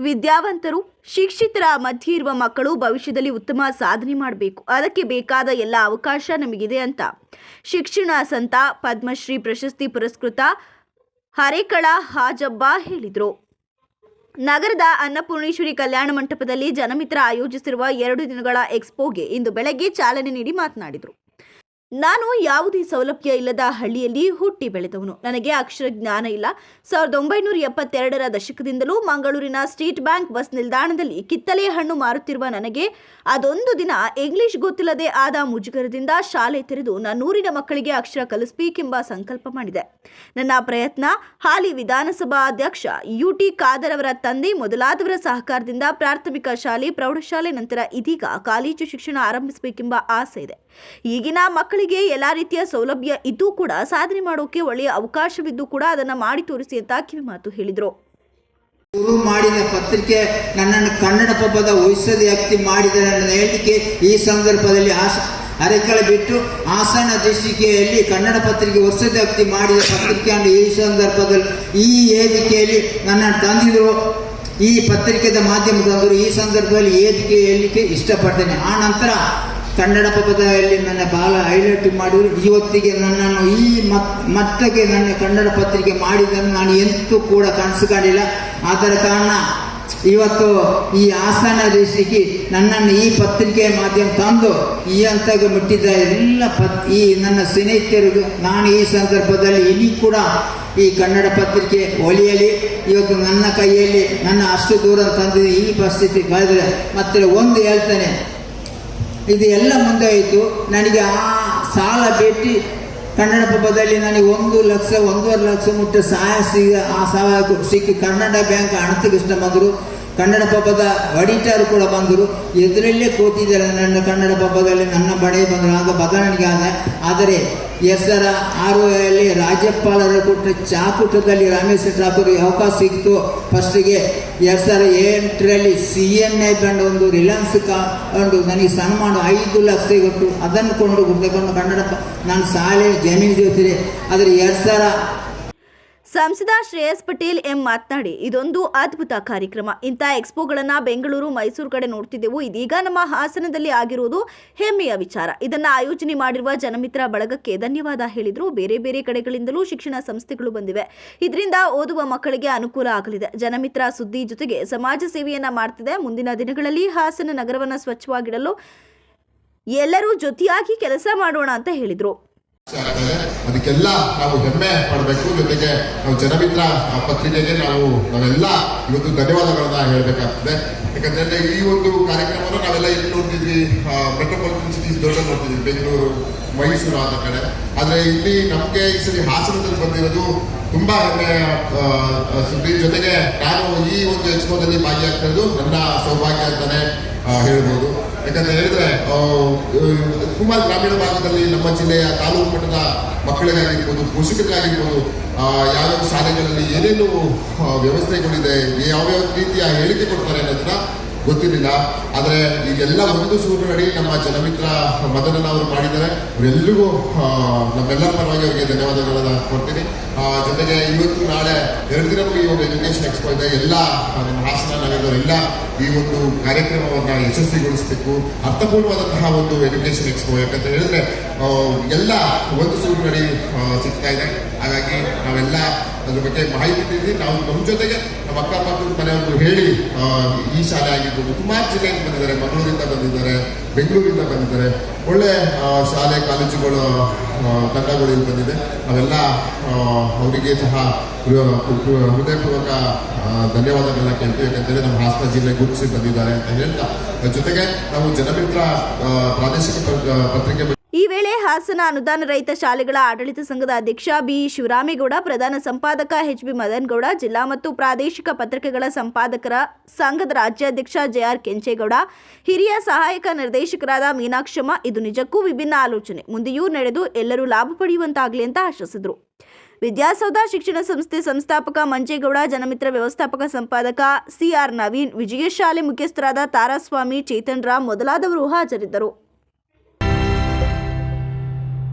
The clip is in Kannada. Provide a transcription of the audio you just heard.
ವಿದ್ಯಾವಂತರು ಶಿಕ್ಷಿತರ ಮಧ್ಯೆ ಇರುವ ಮಕ್ಕಳು ಭವಿಷ್ಯದಲ್ಲಿ ಉತ್ತಮ ಸಾಧನೆ ಮಾಡಬೇಕು. ಅದಕ್ಕೆ ಬೇಕಾದ ಎಲ್ಲ ಅವಕಾಶ ನಮಗಿದೆ ಅಂತ. ಶಿಕ್ಷಣ ಸಂತ ಪದ್ಮಶ್ರೀ ಪ್ರಶಸ್ತಿ ಪುರಸ್ಕೃತ ಹರೇಕಳ ಹಾಜಬ್ಬ ಹೇಳಿದರು. ನಗರದ ಅನ್ನಪೂರ್ಣೇಶ್ವರಿ ಕಲ್ಯಾಣ ಮಂಟಪದಲ್ಲಿ ಜನಮಿತ್ರ ಆಯೋಜಿಸಿರುವ ಎರಡು ದಿನಗಳ ಎಕ್ಸ್ಪೋಗೆ ಇಂದು ಬೆಳಗ್ಗೆ ಚಾಲನೆ ನೀಡಿ ಮಾತನಾಡಿದರು. ನಾನು ಯಾವುದೇ ಸೌಲಭ್ಯ ಇಲ್ಲದ ಹಳ್ಳಿಯಲ್ಲಿ ಹುಟ್ಟಿ ಬೆಳೆದವನು. ನನಗೆ ಅಕ್ಷರ ಜ್ಞಾನ ಇಲ್ಲ. ಸಾವಿರದ ಒಂಬೈನೂರ ಎಪ್ಪತ್ತೆರಡರ ದಶಕದಿಂದಲೂ ಮಂಗಳೂರಿನ ಸ್ಟೇಟ್ ಬ್ಯಾಂಕ್ ಬಸ್ ನಿಲ್ದಾಣದಲ್ಲಿ ಕಿತ್ತಲೆ ಹಣ್ಣು ಮಾರುತ್ತಿರುವ ನನಗೆ ಅದೊಂದು ದಿನ ಇಂಗ್ಲಿಷ್ ಗೊತ್ತಿಲ್ಲದೆ ಆದ ಮುಜುಗರದಿಂದ ಶಾಲೆ ತೆರೆದು ನನ್ನೂರಿನ ಮಕ್ಕಳಿಗೆ ಅಕ್ಷರ ಕಲಿಸಬೇಕೆಂಬ ಸಂಕಲ್ಪ ಮಾಡಿದೆ. ನನ್ನ ಪ್ರಯತ್ನ, ಹಾಲಿ ವಿಧಾನಸಭಾ ಅಧ್ಯಕ್ಷ ಯು ಟಿ ಖಾದರ್ ಅವರ ತಂದೆ ಮೊದಲಾದವರ ಸಹಕಾರದಿಂದ ಪ್ರಾಥಮಿಕ ಶಾಲೆ, ಪ್ರೌಢಶಾಲೆ ನಂತರ ಇದೀಗ ಕಾಲೇಜು ಶಿಕ್ಷಣ ಆರಂಭಿಸಬೇಕೆಂಬ ಆಸೆ ಇದೆ. ಈಗಿನ ಮಕ್ಕಳಿಗೆ ಎಲ್ಲ ರೀತಿಯ ಸೌಲಭ್ಯ ಇದ್ದೂ ಕೂಡ ಸಾಧನೆ ಮಾಡೋಕೆ ಒಳ್ಳೆಯ ಅವಕಾಶವಿದ್ದು ಕೂಡ ಅದನ್ನು ಮಾಡಿ ತೋರಿಸಿ ಅಂತ ಕಿವಿಮಾತು ಹೇಳಿದರು. ಶುರು ಮಾಡಿದ ಪತ್ರಿಕೆ ನನ್ನನ್ನು ಕನ್ನಡ ಪಬ್ಬದ ವ್ಯಕ್ತಿ ಮಾಡಿದರೆ ನನ್ನ ಹೇಳಿಕೆ ಈ ಸಂದರ್ಭದಲ್ಲಿ ಆಸ ಅರೆಕಳ ಬಿಟ್ಟು ಹಾಸನ ದೇಶಿಕೆಯಲ್ಲಿ ಕನ್ನಡ ಪತ್ರಿಕೆ ವರ್ಷದ ವ್ಯಕ್ತಿ ಮಾಡಿದ ಪತ್ರಿಕೆಯನ್ನು ಈ ಸಂದರ್ಭದಲ್ಲಿ ಈ ವೇದಿಕೆಯಲ್ಲಿ ನನ್ನನ್ನು ತಂದಿದ್ರು. ಈ ಪತ್ರಿಕೆದ ಮಾಧ್ಯಮದವರು ಈ ಸಂದರ್ಭದಲ್ಲಿ ವೇದಿಕೆ ಹೇಳಲಿಕ್ಕೆ ಇಷ್ಟಪಡ್ತೇನೆ. ಆ ನಂತರ ಕನ್ನಡ ಪತ್ರಿಕೆಯಲ್ಲಿ ನನ್ನ ಬಾಲ ಹೈಲೈಟ್ ಮಾಡಿದ್ರು. ಇವತ್ತಿಗೆ ನನ್ನನ್ನು ಈ ಮತ್ ನನ್ನ ಕನ್ನಡ ಪತ್ರಿಕೆ ಮಾಡಿದ್ದನ್ನು ನಾನು ಎಂತೂ ಕೂಡ ಕನಸು ಕಾಣಿಲ್ಲ ಅದರ ಕಾರಣ, ಇವತ್ತು ಈ ಹಾಸನ ದೇಶಕ್ಕೆ ನನ್ನನ್ನು ಈ ಪತ್ರಿಕೆಯ ಮಾಧ್ಯಮ ತಂದು ಈ ಹಂತಕ್ಕೆ ಮುಟ್ಟಿದ್ದ ಎಲ್ಲ ಪತ್, ಈ ನನ್ನ ಸ್ನೇಹಿತರಿಗೂ ನಾನು ಈ ಸಂದರ್ಭದಲ್ಲಿ ಇಲ್ಲಿ ಕೂಡ ಈ ಕನ್ನಡ ಪತ್ರಿಕೆ ಒಲಿಯಲಿ. ಇವತ್ತು ನನ್ನ ಕೈಯಲ್ಲಿ ನನ್ನ ಅಷ್ಟು ದೂರ ತಂದಿದೆ. ಈ ಪರಿಸ್ಥಿತಿ ಕಳೆದ್ರೆ ಮತ್ತೆ ಒಂದು ಹೇಳ್ತೇನೆ. ಇದು ಎಲ್ಲ ಮುಂದೆ ಆಯಿತು. ನನಗೆ ಆ ಸಾಲ ಭೇಟಿ ಕನ್ನಡ ಪಬ್ಬದಲ್ಲಿ ನನಗೆ ಒಂದು ಲಕ್ಷ, ಒಂದೂವರೆ ಲಕ್ಷ ಮುಟ್ಟ ಸಹಾಯ ಸಿಗ ಆ ಸಹಾಯ ಸಿಕ್ಕಿ ಕನ್ನಡ ಬ್ಯಾಂಕ್ ಹಣತೆಗಿಷ್ಟ ಬಂದರು. ಕನ್ನಡ ಪಬ್ಬದ ಆಡಿಟರ್ ಕೂಡ ಬಂದರು. ಎದುರಲ್ಲೇ ಕೂತಿದ್ದಾರೆ ನನ್ನ ಕನ್ನಡ ಪಬ್ಬದಲ್ಲಿ ನನ್ನ ಬಡೆ ಬಂದರು. ಆಗ ಬದಲಾವಣೆಗೆ ಆದ. ಆದರೆ ಹೆಸರ ಆರು ಅಲ್ಲಿ ರಾಜ್ಯಪಾಲರ ಕೊಟ್ಟ ಚಾಕುಟದಲ್ಲಿ ರಮೇಶ್ ಠಾಕೂರ್ಗೆ ಅವಕಾಶ ಸಿಕ್ತು ಫಸ್ಟಿಗೆ ಎರಡು ಸಾವಿರ ಎಂಟರಲ್ಲಿ ಸಿ ಎನ್ ಐ ಬ್ಯಾಂಡ್ ಒಂದು ರಿಲಯನ್ಸ್ ಕಂಡು ನನಗೆ ಸನ್ಮಾನ ಐದು ಲಕ್ಷ ಕೊಟ್ಟು ಅದನ್ನು ಕೊಂಡು ಕನ್ನಡ ನಾನು ಶಾಲೆ ಜಮೀನು ಜೊತೆ ಆದರೆ ಎರಡು ಸಾವಿರ ಸಂಸದ ಶ್ರೇಯಸ್ ಪಟೇಲ್ ಎಂ ಮಾತನಾಡಿ, ಇದೊಂದು ಅದ್ಭುತ ಕಾರ್ಯಕ್ರಮ. ಇಂಥ ಎಕ್ಸ್ಪೋಗಳನ್ನು ಬೆಂಗಳೂರು, ಮೈಸೂರು ಕಡೆ ನೋಡ್ತಿದ್ದೆವು. ಇದೀಗ ನಮ್ಮ ಹಾಸನದಲ್ಲಿ ಆಗಿರುವುದು ಹೆಮ್ಮೆಯ ವಿಚಾರ. ಇದನ್ನ ಆಯೋಜನೆ ಮಾಡಿರುವ ಜನಮಿತ್ರ ಬಳಗಕ್ಕೆ ಧನ್ಯವಾದ ಹೇಳಿದ್ರು. ಬೇರೆ ಬೇರೆ ಕಡೆಗಳಿಂದಲೂ ಶಿಕ್ಷಣ ಸಂಸ್ಥೆಗಳು ಬಂದಿವೆ. ಇದರಿಂದ ಓದುವ ಮಕ್ಕಳಿಗೆ ಅನುಕೂಲ ಆಗಲಿದೆ. ಜನಮಿತ್ರ ಸುದ್ದಿ ಜೊತೆಗೆ ಸಮಾಜ ಸೇವೆಯನ್ನ ಮಾಡ್ತಿದೆ. ಮುಂದಿನ ದಿನಗಳಲ್ಲಿ ಹಾಸನ ನಗರವನ್ನು ಸ್ವಚ್ಛವಾಗಿಡಲು ಎಲ್ಲರೂ ಜೊತೆಯಾಗಿ ಕೆಲಸ ಮಾಡೋಣ ಅಂತ ಹೇಳಿದ್ರು. ಅದಕ್ಕೆಲ್ಲ ನಾವು ಹೆಮ್ಮೆ ಪಡಬೇಕು. ಜೊತೆಗೆ ನಾವು ಜನಮಿತ್ರ ಪತ್ರಿಕೆಗೆ ನಾವು ನಾವೆಲ್ಲ ಇವತ್ತು ಧನ್ಯವಾದಗಳನ್ನ ಹೇಳಬೇಕಾಗ್ತದೆ. ಯಾಕಂದ್ರೆ ಈ ಒಂದು ಕಾರ್ಯಕ್ರಮವನ್ನು ನಾವೆಲ್ಲ ಎಲ್ಲಿ ನೋಡ್ತಿದ್ವಿ? ಮೆಟ್ರೋಪಾಲಿಟನ್ ಸಿಟೀಸ್ ದೊಡ್ಡ ನೋಡ್ತಿದ್ವಿ ಬೆಂಗಳೂರು ಮೈಸೂರು ಆದ ಕಡೆ. ಆದರೆ ಇಲ್ಲಿ ನಮಗೆ ಈ ಸರಿ ಹಾಸನದಲ್ಲಿ ಬಂದಿರೋದು ತುಂಬಾ ಆ, ಸುದ್ದಿ. ಜೊತೆಗೆ ನಾನು ಈ ಒಂದು ಎಕ್ಸ್ಪೋದಲ್ಲಿ ಭಾಗಿಯಾಗ್ತಾ ಇರೋದು ನನ್ನ ಸೌಭಾಗ್ಯ ಅಂತಾನೆ ಹೇಳ್ಬೋದು. ಯಾಕಂತ ಹೇಳಿದ್ರೆ ತುಂಬಾ ಗ್ರಾಮೀಣ ಭಾಗದಲ್ಲಿ ನಮ್ಮ ಜಿಲ್ಲೆಯ ತಾಲೂಕು ಮಟ್ಟದ ಮಕ್ಕಳಿಗಾಗಿರ್ಬೋದು, ಪೋಷಕರಿಗಾಗಿರ್ಬೋದು ಯಾವ್ಯಾವ ಶಾಲೆಗಳಲ್ಲಿ ಏನೇನು ವ್ಯವಸ್ಥೆಗಳಿದೆ, ಯಾವ್ಯಾವ ರೀತಿಯ ಹೇಳಿಕೆ ಕೊಡ್ತಾರೆ ಅನ್ನೋದನ್ನ ಗೊತ್ತಿರಲಿಲ್ಲ. ಆದರೆ ಈಗೆಲ್ಲ ಒಂದು ಸೂರಿನಡಿ ನಮ್ಮ ಜನಮಿತ್ರ ಮದನನ ಅವರು ಮಾಡಿದ್ದಾರೆ. ಅವರೆಲ್ಲರಿಗೂ ನಮ್ಮೆಲ್ಲ ನಮ್ಮೆಲ್ಲರ ಪರವಾಗಿ ಅವರಿಗೆ ಧನ್ಯವಾದಗಳನ್ನ ಕೊಡ್ತೀನಿ. ಜೊತೆಗೆ ಇವತ್ತು ನಾಳೆ ಎರಡು ದಿನ ಈ ಒಂದು ಎಜುಕೇಶನ್ ಎಕ್ಸ್ಪೋ ಇದೆ. ಎಲ್ಲ ನಮ್ಮ ಹಾಸನ ನಗರದವರೆಲ್ಲ ಈ ಒಂದು ಕಾರ್ಯಕ್ರಮವನ್ನು ಯಶಸ್ವಿಗೊಳಿಸಬೇಕು. ಅರ್ಥಪೂರ್ಣವಾದಂತಹ ಒಂದು ಎಜುಕೇಷನ್ ಎಕ್ಸ್ಪೋ ಯಾಕಂತ ಹೇಳಿದ್ರೆ ಎಲ್ಲ ಒಂದು ಸೂರಿನಡಿ ಸಿಗ್ತಾ ಇದೆ. ಹಾಗಾಗಿ ನಾವೆಲ್ಲ ಅದ್ರ ಬಗ್ಗೆ ಮಾಹಿತಿ ತಿಳಿದು ನಾವು ನಮ್ಮ ಜೊತೆಗೆ ನಮ್ಮ ಅಕ್ಕಪಕ್ಕದ ಮನೆಯವರು ಹೇಳಿ ಈ ಶಾಲೆ ಆಗಿರ್ಬೋದು ಸುಮಾರು ಜಿಲ್ಲೆಯಿಂದ ಬಂದಿದ್ದಾರೆ, ಮಂಗಳೂರಿಂದ ಬಂದಿದ್ದಾರೆ, ಬೆಂಗಳೂರಿಂದ ಬಂದಿದ್ದಾರೆ. ಒಳ್ಳೆ ಶಾಲೆ, ಕಾಲೇಜುಗಳು ತಂಡಗಳು ಇಲ್ಲಿ ಬಂದಿದೆ. ಅವೆಲ್ಲ ಅವರಿಗೆ ಸಹ ಹೃದಯಪೂರ್ವಕ ಧನ್ಯವಾದಗಳನ್ನ ಕೇಳ್ತೀವಿ. ಯಾಕಂತೇಳಿ ನಮ್ಮ ಹಾಸನ ಜಿಲ್ಲೆ ಗುರುತಿಸಿ ಬಂದಿದ್ದಾರೆ ಅಂತ ಹೇಳ್ತಾ ಜೊತೆಗೆ ನಾವು ಜನಮಿತ್ರ ಪ್ರಾದೇಶಿಕ ಪತ್ರಿಕೆ ಈ ವೇಳೆ ಹಾಸನ ಅನುದಾನ ರಹಿತ ಶಾಲೆಗಳ ಆಡಳಿತ ಸಂಘದ ಅಧ್ಯಕ್ಷ ಬಿ ಶಿವರಾಮೇಗೌಡ, ಪ್ರಧಾನ ಸಂಪಾದಕ ಎಚ್ ಬಿ ಮದನ್ಗೌಡ, ಜಿಲ್ಲಾ ಮತ್ತು ಪ್ರಾದೇಶಿಕ ಪತ್ರಿಕೆಗಳ ಸಂಪಾದಕರ ಸಂಘದ ರಾಜ್ಯಾಧ್ಯಕ್ಷ ಜೆಆರ್ ಕೆಂಚೇಗೌಡ, ಹಿರಿಯ ಸಹಾಯಕ ನಿರ್ದೇಶಕರಾದ ಮೀನಾಕ್ಷಮ್ಮ. ಇದು ನಿಜಕ್ಕೂ ವಿಭಿನ್ನ ಆಲೋಚನೆ. ಮುಂದೆಯೂ ನಡೆದು ಎಲ್ಲರೂ ಲಾಭ ಪಡೆಯುವಂತಾಗಲಿ ಅಂತ ಆಶಿಸಿದರು. ವಿದ್ಯಾಸೌಧ ಶಿಕ್ಷಣ ಸಂಸ್ಥೆ ಸಂಸ್ಥಾಪಕ ಮಂಜೇಗೌಡ, ಜನಮಿತ್ರ ವ್ಯವಸ್ಥಾಪಕ ಸಂಪಾದಕ ಸಿಆರ್ ನವೀನ್, ವಿಜಯ ಶಾಲೆ ಮುಖ್ಯಸ್ಥರಾದ ತಾರಾಸ್ವಾಮಿ, ಚೇತನ್ ರಾಮ್ ಮೊದಲಾದವರು ಹಾಜರಿದ್ದರು.